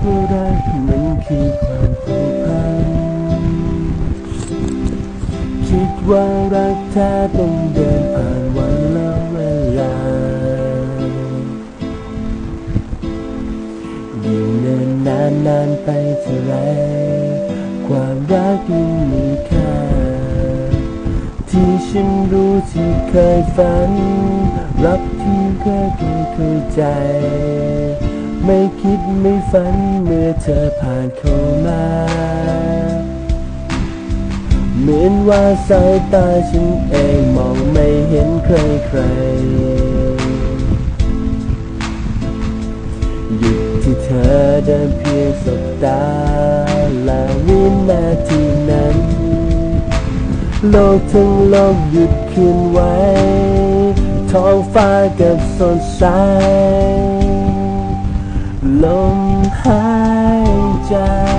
เมื่ได้มันคือความผูกพันคิดว่ารักแท้ต้องเดินผ่านวันและเวลายิ่งเนินนานนานไปเท่าไรความรักยิ่งมีค่าที่ฉันรู้ที่เคยฝัน รับที่เคยเข้าใจ คิดไม่ฝันเมื่อเธอผ่านเข้ามา เหมือนว่าสายตาฉันเองมองไม่เห็นใครใครหยุดที่เธอเดินเพียงสบตาและวินาทีนั้น โลกทั้งโลกหยุดคืนไว้ ท้องฟ้ากับสดใส ลมหายใจ